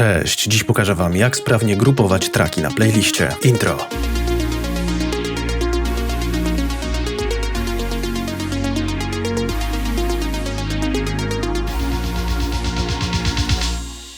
Cześć, dziś pokażę wam jak sprawnie grupować traki na playliście. Intro.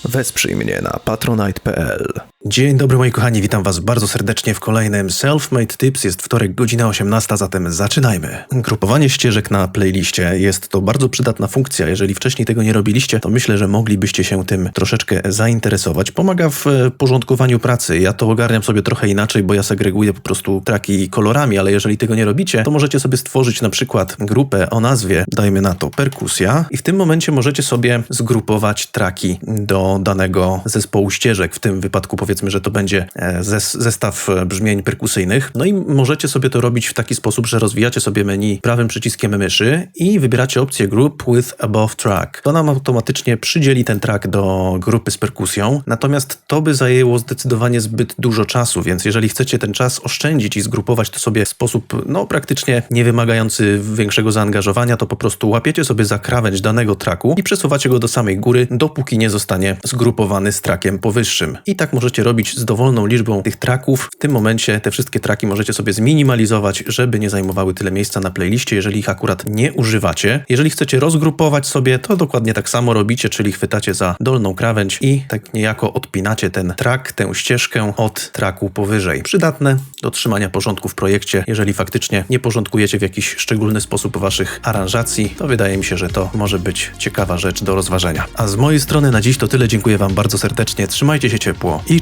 Wesprzyj mnie na patronite.pl. Dzień dobry moi kochani, witam was bardzo serdecznie w kolejnym Self-Made Tips. Jest wtorek, godzina 18, zatem zaczynajmy. Grupowanie ścieżek na playliście jest to bardzo przydatna funkcja. Jeżeli wcześniej tego nie robiliście, to myślę, że moglibyście się tym troszeczkę zainteresować. Pomaga w e, porządkowaniu pracy. Ja to ogarniam sobie trochę inaczej, bo ja segreguję po prostu traki kolorami, ale jeżeli tego nie robicie, to możecie sobie stworzyć na przykład grupę o nazwie, dajmy na to perkusja i w tym momencie możecie sobie zgrupować traki do danego zespołu ścieżek. W tym wypadku powiedzmy, że to będzie e, zes zestaw e, brzmień perkusyjnych. No i możecie sobie to robić w taki sposób, że rozwijacie sobie menu prawym przyciskiem myszy i wybieracie opcję Group with Above Track. To nam automatycznie przydzieli ten track do grupy z perkusją, natomiast to by zajęło zdecydowanie zbyt dużo czasu, więc jeżeli chcecie ten czas oszczędzić i zgrupować to sobie w sposób no praktycznie nie wymagający większego zaangażowania, to po prostu łapiecie sobie za krawędź danego traku i przesuwacie go do samej góry, dopóki nie zostanie zgrupowany z trakiem powyższym. I tak możecie robić z dowolną liczbą tych traków. W tym momencie te wszystkie traki możecie sobie zminimalizować, żeby nie zajmowały tyle miejsca na playliście, jeżeli ich akurat nie używacie. Jeżeli chcecie rozgrupować sobie, to dokładnie tak samo robicie, czyli chwytacie za dolną krawędź i tak niejako odpinacie ten track, tę ścieżkę od traku powyżej. Przydatne do trzymania porządku w projekcie. Jeżeli faktycznie nie porządkujecie w jakiś szczególny sposób waszych aranżacji, to wydaje mi się, że to może być ciekawa rzecz do rozważenia. A z mojej strony na dziś to tyle. Dziękuję wam bardzo serdecznie. Trzymajcie się ciepło i